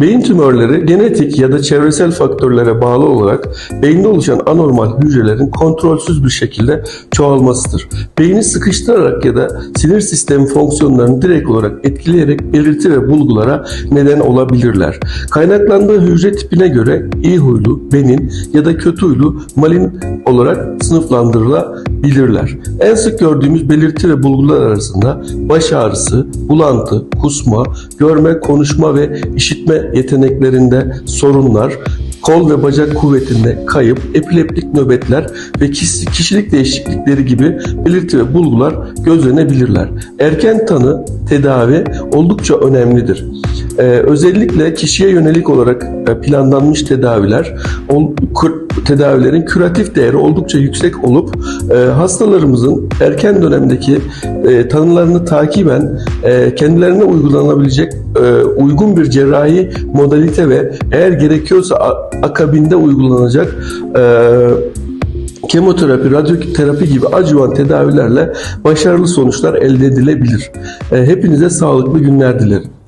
Beyin tümörleri genetik ya da çevresel faktörlere bağlı olarak beyinde oluşan anormal hücrelerin kontrolsüz bir şekilde çoğalmasıdır. Beyni sıkıştırarak ya da sinir sistemi fonksiyonlarını direkt olarak etkileyerek belirti ve bulgulara neden olabilirler. Kaynaklandığı hücre tipine göre iyi huylu, benin ya da kötü huylu, malin olarak sınıflandırılabilirler. En sık gördüğümüz belirti ve bulgular arasında baş ağrısı, bulantı, kusma, görme, konuşma ve işitme yeteneklerinde sorunlar, kol ve bacak kuvvetinde kayıp, epileptik nöbetler ve kişilik değişiklikleri gibi belirti ve bulgular gözlenebilirler. Erken tanı, tedavi oldukça önemlidir. Ee, özellikle kişiye yönelik olarak e, planlanmış tedaviler, tedavilerin küratif değeri oldukça yüksek olup e, hastalarımızın erken dönemdeki e, tanılarını takiben kendilerine uygulanabilecek uygun bir cerrahi modalite ve eğer gerekiyorsa akabinde uygulanacak kemoterapi, radyoterapi gibi acıvan tedavilerle başarılı sonuçlar elde edilebilir. Hepinize sağlıklı günler dilerim.